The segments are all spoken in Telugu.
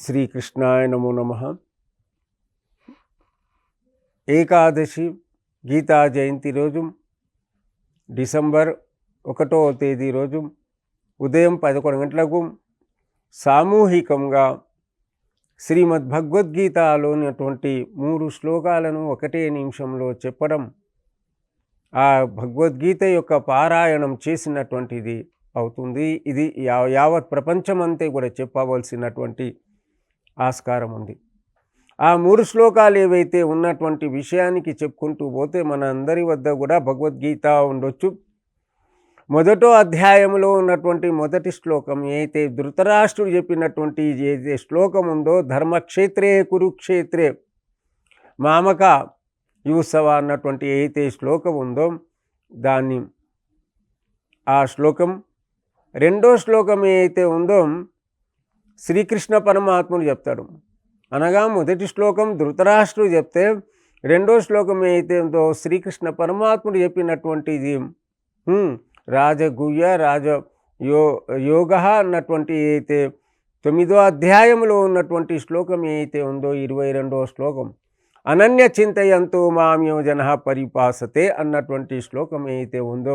శ్రీకృష్ణాయ నమో నమ. ఏకాదశి గీతా జయంతి రోజు డిసెంబర్ ఒకటో తేదీ రోజు ఉదయం పదకొండు గంటలకు సామూహికంగా శ్రీమద్ భగవద్గీతలోనటువంటి మూడు శ్లోకాలను ఒకటే నిమిషంలో చెప్పడం ఆ భగవద్గీత యొక్క పారాయణం చేసినటువంటిది అవుతుంది. ఇది యా- యావత్ ప్రపంచమంతా కూడా చెప్పవలసినటువంటి ఆస్కారం ఉంది. ఆ మూడు శ్లోకాలు ఏవైతే ఉన్నటువంటి విషయానికి చెప్పుకుంటూ పోతే మన అందరి వద్ద కూడా భగవద్గీత ఉండొచ్చు. మొదటో అధ్యాయంలో ఉన్నటువంటి మొదటి శ్లోకం ఏదైతే ధృతరాష్ట్రుడు చెప్పినటువంటి ఏదైతే శ్లోకం ఉందో ధర్మక్షేత్రే కురుక్షేత్రే మామక యూసవ అన్నటువంటి ఏదైతే శ్లోకం ఉందో దాన్ని ఆ శ్లోకం రెండో శ్లోకం ఏదైతే ఉందో శ్రీకృష్ణ పరమాత్ముడు చెప్తాడు. అనగా మొదటి శ్లోకం ధృతరాష్ట్రుడు చెప్తే రెండో శ్లోకం ఏదైతే ఉందో శ్రీకృష్ణ పరమాత్ముడు చెప్పినటువంటిది. హ్మ్, రాజగుహ్య రాజ యో యోగ అన్నటువంటి ఏదైతే తొమ్మిదో అధ్యాయంలో ఉన్నటువంటి శ్లోకం ఏదైతే ఉందో ఇరవై రెండో శ్లోకం. అనన్య చింతయంతో మామ్యో జన పరిపాసతే అన్నటువంటి శ్లోకం ఏదైతే ఉందో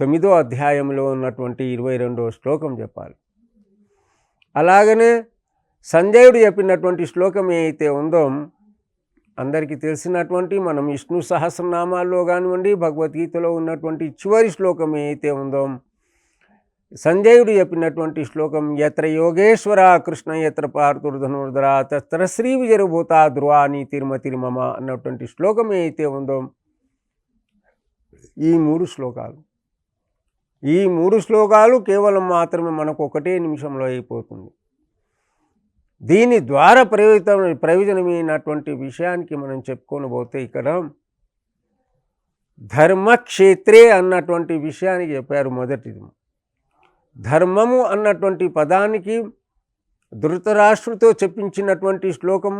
తొమ్మిదో అధ్యాయంలో ఉన్నటువంటి ఇరవై రెండవ శ్లోకం చెప్పాలి. అలాగనే సంజయుడు చెప్పినటువంటి శ్లోకం ఏదైతే ఉందో అందరికీ తెలిసినటువంటి మనం విష్ణు సహస్రనామాల్లో కానివ్వండి భగవద్గీతలో ఉన్నటువంటి చివరి శ్లోకం ఏదైతే ఉందో సంజయుడు చెప్పినటువంటి శ్లోకం ఎత్ర యోగేశ్వర కృష్ణ ఎత్ర పార్థుర్ధనుర్ధర తత్ర శ్రీ విజయభూత ధ్రువాని తిరుమతి మమ అన్నటువంటి శ్లోకం ఏదైతే ఉందో ఈ మూడు శ్లోకాలు. ఈ మూడు శ్లోకాలు కేవలం మాత్రమే మనకు ఒకటే నిమిషంలో అయిపోతుంది. దీని ద్వారా ప్రయోజన ప్రయోజనమైనటువంటి విషయానికి మనం చెప్పుకొని పోతే ఇక్కడ ధర్మక్షేత్రే అన్నటువంటి విషయానికి చెప్పారు మొదటిది. ధర్మము అన్నటువంటి పదానికి ధృతరాష్ట్రుతో చెప్పించినటువంటి శ్లోకం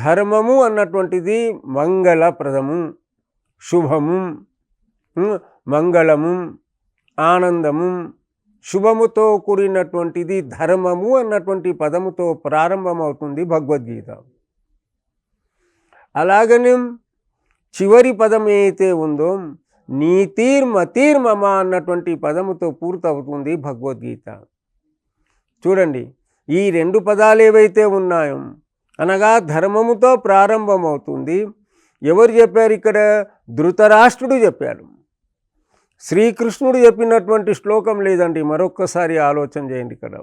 ధర్మము అన్నటువంటిది మంగళప్రదము శుభము మంగళము ఆనందము శుభముతో కూడినటువంటిది ధర్మము అన్నటువంటి పదముతో ప్రారంభమవుతుంది భగవద్గీత. అలాగనే చివరి పదం ఏదైతే ఉందో నీతిర్మతిర్మమ అన్నటువంటి పదముతో పూర్తవుతుంది భగవద్గీత. చూడండి ఈ రెండు పదాలు ఏవైతే ఉన్నాయో అనగా ధర్మముతో ప్రారంభమవుతుంది. ఎవరు చెప్పారు ఇక్కడ? ధృతరాష్ట్రుడు చెప్పాడు. శ్రీకృష్ణుడు చెప్పినటువంటి శ్లోకం లేదండి. మరొక్కసారి ఆలోచన చేయండి ఇక్కడ.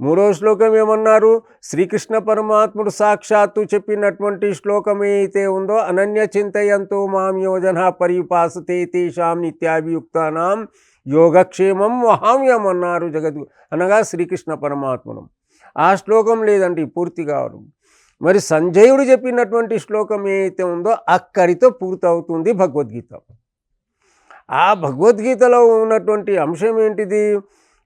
మూడో శ్లోకం ఏమన్నారు? శ్రీకృష్ణ పరమాత్ముడు సాక్షాత్తు చెప్పినటువంటి శ్లోకం ఏదైతే ఉందో అనన్య చింతయంతో మాం యోజన పరిపాసతే తేషాం నిత్యాభియుక్తానాం యోగక్షేమం వహామ్యం అన్నారు జగద్గు అనగా శ్రీకృష్ణ పరమాత్ముడు. ఆ శ్లోకం లేదండి పూర్తి కావడం మరి సంజయుడు చెప్పినటువంటి శ్లోకం ఏదైతే ఉందో అక్కడితో పూర్తవుతుంది భగవద్గీత. ఆ భగవద్గీతలో ఉన్నటువంటి అంశం ఏంటిది?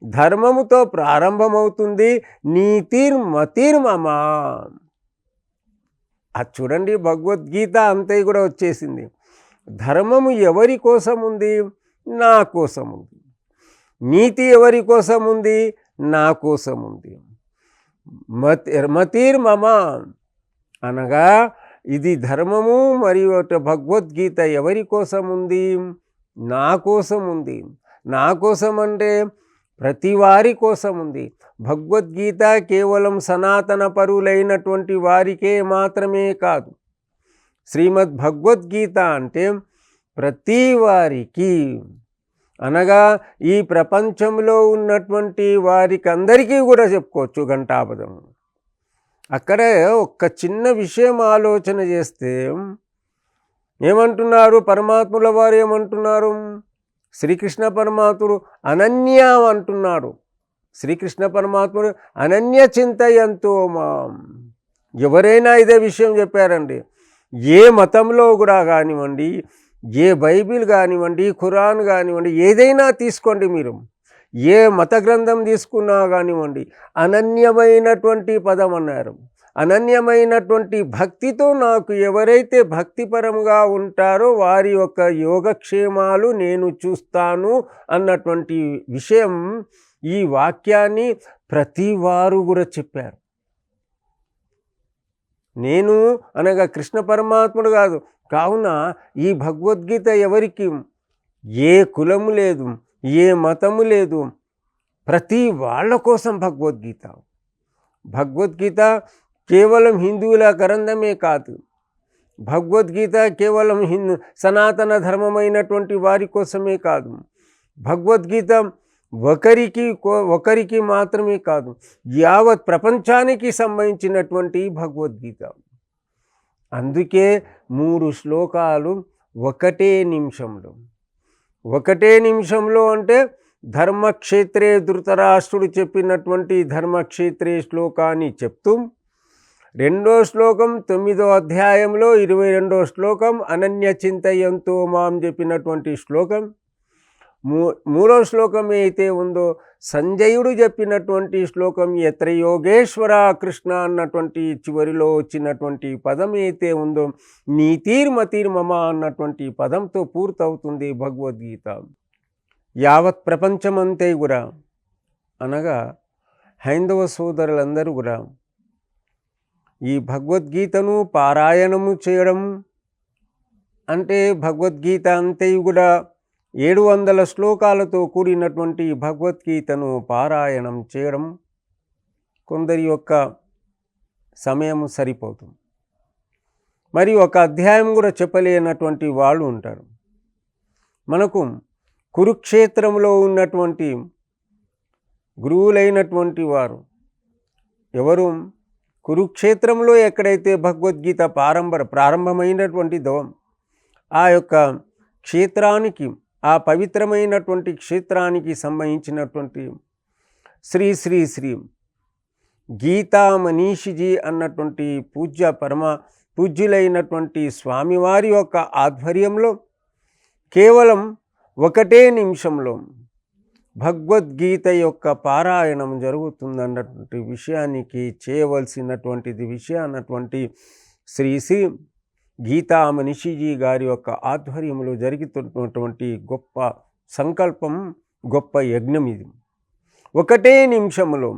ధర్మముతో ప్రారంభమవుతుంది నీతిర్మతిర్మమా అది చూడండి భగవద్గీత అంతే కూడా వచ్చేసింది. ధర్మము ఎవరి కోసం ఉంది నా కోసం ఉంది నీతి ఎవరి కోసం ఉంది నా కోసం ఉంది మతి మతిర్మమ అనగా ఇది ధర్మము మరియు భగవద్గీత ఎవరి కోసం ఉంది నా కోసం ఉంది నా కోసం అంటే ప్రతి వారి కోసం ఉంది భగవద్గీత కేవలం సనాతన పరులైనటువంటి వారికే మాత్రమే కాదు. శ్రీమద్ భగవద్గీత అంటే ప్రతి వారికి అనగా ఈ ప్రపంచంలో ఉన్నటువంటి వారికి అందరికీ కూడా చెప్పుకోవచ్చు ఘంటాపదం అక్కడే ఒక్క చిన్న విషయం ఆలోచన చేస్తే ఏమంటున్నారు? పరమాత్ముల వారు ఏమంటున్నారు? శ్రీకృష్ణ పరమాత్ముడు అనన్య అంటున్నాడు. శ్రీకృష్ణ పరమాత్ముడు అనన్య చింతయంతో మాం. ఎవరైనా ఇదే విషయం చెప్పారండి. ఏ మతంలో కూడా కానివ్వండి ఏ బైబిల్ కానివ్వండి ఖురాన్ కానివ్వండి ఏదైనా తీసుకోండి మీరు. ఏ మత గ్రంథం తీసుకున్నా కానివ్వండి అనన్యమైనటువంటి పదం అన్నారు. అనన్యమైనటువంటి భక్తితో నాకు ఎవరైతే భక్తిపరంగా ఉంటారో వారి యొక్క యోగక్షేమాలు నేను చూస్తాను అన్నటువంటి విషయం ఈ వాక్యాన్ని ప్రతి వారు కూడా చెప్పారు. నేను అనగా కృష్ణ పరమాత్ముడు కాదు కావున ఈ భగవద్గీత ఎవరికి? ఏ కులము లేదు ఏ మతము లేదు ప్రతి వాళ్ళ కోసం భగవద్గీత. భగవద్గీత కేవలం హిందువుల గ్రంథమే కాదు. భగవద్గీత కేవలం హిందూ సనాతన ధర్మమైనటువంటి వారి కోసమే కాదు. భగవద్గీత ఒకరికి ఒకరికి మాత్రమే కాదు యావత్ ప్రపంచానికి సంబంధించినటువంటి భగవద్గీత. అందుకే మూడు శ్లోకాలు ఒకటే నిమిషంలో. ఒకటే నిమిషంలో అంటే ధర్మక్షేత్రే ధృతరాష్ట్రుడు చెప్పినటువంటి ధర్మక్షేత్రే శ్లోకాన్ని చెప్తూ రెండో శ్లోకం తొమ్మిదో అధ్యాయంలో ఇరవై రెండో శ్లోకం అనన్య చింతయంతో మాం చెప్పినటువంటి శ్లోకం. మూ మూడో శ్లోకం అయితే ఉందో సంజయుడు చెప్పినటువంటి శ్లోకం ఎత్ర యోగేశ్వర కృష్ణ అన్నటువంటి చివరిలో వచ్చినటువంటి పదం అయితే ఉందో నీతీర్మతీర్మమ అన్నటువంటి పదంతో పూర్తవుతుంది భగవద్గీత. యావత్ ప్రపంచమంతే కూడా అనగా హైందవ సోదరులందరూ కూడా ఈ భగవద్గీతను పారాయణము చేయడం అంటే భగవద్గీత అంతయు కూడా ఏడు వందల శ్లోకాలతో కూడినటువంటి భగవద్గీతను పారాయణం చేయడం కొందరి యొక్క సమయం సరిపోతుంది. మరి ఒక అధ్యాయం కూడా చెప్పలేనటువంటి వాళ్ళు ఉంటారు. మనకు కురుక్షేత్రంలో ఉన్నటువంటి గురువులైనటువంటి వారు ఎవరు? కురుక్షేత్రంలో ఎక్కడైతే భగవద్గీత ప్రారంభ ప్రారంభమైనటువంటి దవం ఆ యొక్క క్షేత్రానికి ఆ పవిత్రమైనటువంటి క్షేత్రానికి సంబంధించినటువంటి శ్రీ శ్రీ శ్రీ గీతా మనీషిజీ అన్నటువంటి పూజ్య పరమ పూజ్యులైనటువంటి స్వామివారి యొక్క ఆధ్వర్యంలో కేవలం ఒకటే నిమిషంలో భగవద్గీత యొక్క పారాయణం జరుగుతుందన్నటువంటి విషయానికి చేయవలసినటువంటిది విషయాన్నటువంటి శ్రీ శ్రీ గీతా మనిషిజీ గారి యొక్క ఆధ్వర్యంలో జరుగుతున్నటువంటి గొప్ప సంకల్పం గొప్ప యజ్ఞం ఇది. ఒకటే నిమిషంలో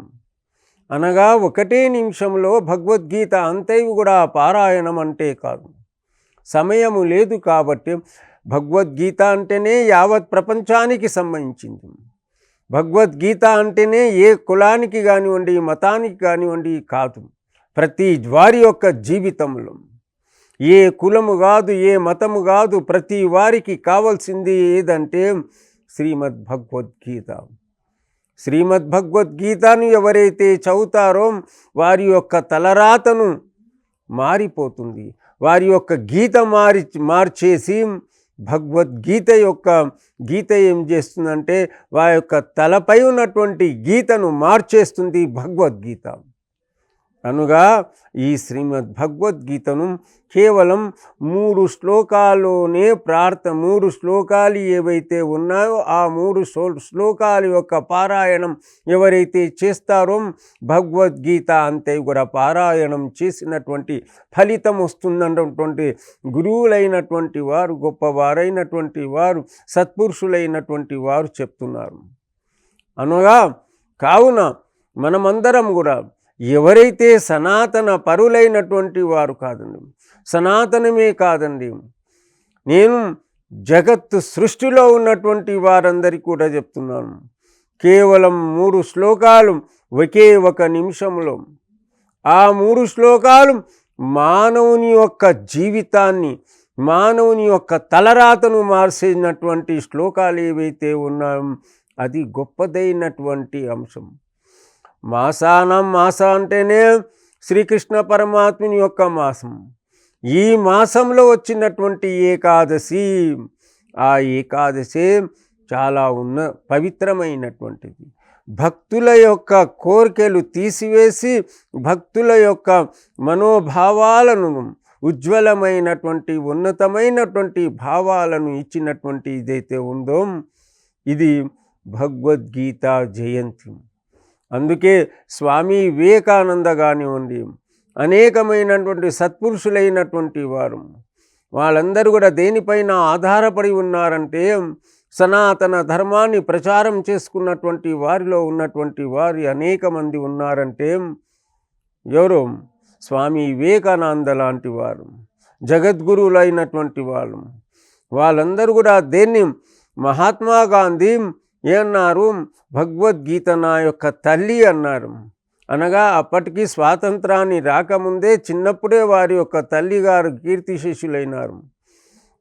అనగా ఒకటే నిమిషంలో భగవద్గీత అంతయు కూడా పారాయణం అంటే కాదు. సమయము లేదు కాబట్టి భగవద్గీత అంటేనే యావత్ ప్రపంచానికి సంబంధించింది. భగవద్గీత అంటేనే ఏ కులానికి కానివ్వండి మతానికి కానివ్వండి కాదు. ప్రతి వారి యొక్క జీవితంలో ఏ కులము కాదు ఏ మతము కాదు ప్రతి వారికి కావాల్సింది ఏదంటే శ్రీమద్ భగవద్గీత శ్రీమద్ భగవద్గీతను ఎవరైతే చదువుతారో వారి యొక్క తలరాతను మారిపోతుంది. వారి యొక్క గీత మారి మార్చేసి భగవద్గీత యొక్క గీత ఏం చేస్తుందంటే వారి యొక్క తలపై ఉన్నటువంటి గీతను మార్చేస్తుంది భగవద్గీత. అనుగా ఈ శ్రీమద్ భగవద్గీతను కేవలం మూడు శ్లోకాల్లోనే ప్రార్థ మూడు శ్లోకాలు ఏవైతే ఉన్నాయో ఆ మూడు శ్లోకాల యొక్క పారాయణం ఎవరైతే చేస్తారో భగవద్గీత అంతే కూడా పారాయణం చేసినటువంటి ఫలితం వస్తుందన్నటువంటి గురువులైనటువంటి వారు గొప్పవారైనటువంటి వారు సత్పురుషులైనటువంటి వారు చెప్తున్నారు. అనగా కావున మనమందరం కూడా ఎవరైతే సనాతన పరులైనటువంటి వారు కాదండి సనాతనమే కాదండి. నేను జగత్తు సృష్టిలో ఉన్నటువంటి వారందరికీ కూడా చెప్తున్నాను. కేవలం మూడు శ్లోకాలు ఒకే ఒక నిమిషంలో ఆ మూడు శ్లోకాలు మానవుని యొక్క జీవితాన్ని మానవుని యొక్క తలరాతను మార్చేసినటువంటి శ్లోకాలు ఏవైతే ఉన్నాయో అది గొప్పదైనటువంటి అంశం. మాసానం మాస అంటేనే శ్రీకృష్ణ పరమాత్మని యొక్క మాసం. ఈ మాసంలో వచ్చినటువంటి ఏకాదశి ఆ ఏకాదశి చాలా ఉన్న పవిత్రమైనటువంటిది. భక్తుల యొక్క కోరికలు తీసివేసి భక్తుల యొక్క మనోభావాలను ఉజ్వలమైనటువంటి ఉన్నతమైనటువంటి భావాలను ఇచ్చినటువంటి ఇదైతే ఉందో ఇది భగవద్గీత జయంతి. అందుకే స్వామి వివేకానంద కానివ్వండి అనేకమైనటువంటి సత్పురుషులైనటువంటి వారు వాళ్ళందరూ కూడా దేనిపైన ఆధారపడి ఉన్నారంటే సనాతన ధర్మాన్ని ప్రచారం చేసుకున్నటువంటి వారిలో ఉన్నటువంటి వారి అనేక మంది ఉన్నారంటే ఎవరు? స్వామి వివేకానంద లాంటి వారు జగద్గురువులైనటువంటి వాళ్ళు. వాళ్ళందరూ కూడా దేన్ని? మహాత్మా గాంధీ ఏమన్నారు భగవద్గీత నా యొక్క తల్లి అన్నారు. అనగా అప్పటికి స్వాతంత్రాన్ని రాకముందే చిన్నప్పుడే వారి యొక్క తల్లిగారు కీర్తి శిష్యులైనారు.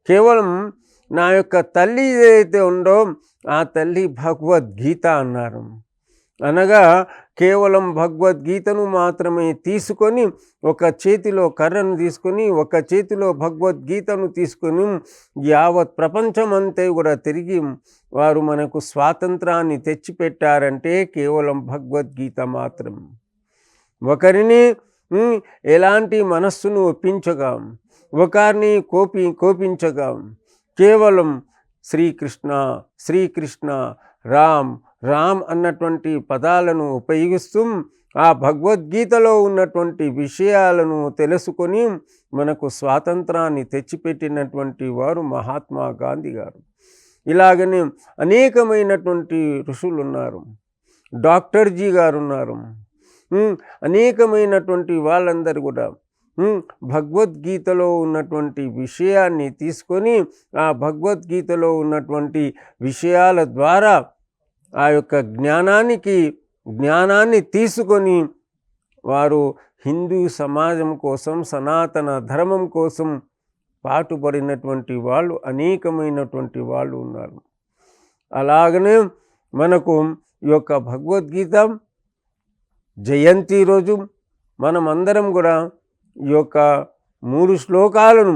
కేవలం నా యొక్క తల్లి ఏదైతే ఉందో ఆ తల్లి భగవద్గీత అన్నారు. అనగా కేవలం భగవద్గీతను మాత్రమే తీసుకొని ఒక చేతిలో కర్రను తీసుకొని ఒక చేతిలో భగవద్గీతను తీసుకొని యావత్ ప్రపంచమంతా కూడా తిరిగి వారు మనకు స్వాతంత్రాన్ని తెచ్చిపెట్టారంటే కేవలం భగవద్గీత మాత్రం. ఒకరిని ఎలాంటి మనస్సును ఒప్పించగా? ఒకరిని కోపి కోపించగా? కేవలం శ్రీకృష్ణ శ్రీకృష్ణ రామ్ రామ్ అన్నటువంటి పదాలను ఉపయోగిస్తూ ఆ భగవద్గీతలో ఉన్నటువంటి విషయాలను తెలుసుకొని మనకు స్వాతంత్రాన్ని తెచ్చిపెట్టినటువంటి వారు మహాత్మా గాంధీ గారు. ఇలాగనే అనేకమైనటువంటి ఋషులు ఉన్నారు డాక్టర్ జీ గారు ఉన్నారు అనేకమైనటువంటి వాళ్ళందరూ కూడా భగవద్గీతలో ఉన్నటువంటి విషయాన్ని తీసుకొని ఆ భగవద్గీతలో ఉన్నటువంటి విషయాల ద్వారా ఆ యొక్క జ్ఞానానికి జ్ఞానాన్ని తీసుకొని వారు హిందూ సమాజం కోసం సనాతన ధర్మం కోసం పాటుపడినటువంటి వాళ్ళు అనేకమైనటువంటి వాళ్ళు ఉన్నారు. అలాగనే మనకు ఈ యొక్క భగవద్గీత జయంతి రోజు మనమందరం కూడా ఈ యొక్క మూడు శ్లోకాలను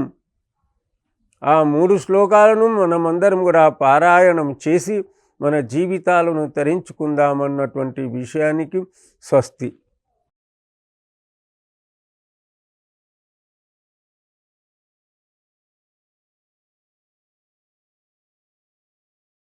ఆ మూడు శ్లోకాలను మనమందరం కూడా పారాయణం చేసి మన జీవితాలను తరించుకుందామన్నటువంటి విషయానికి స్వస్తి.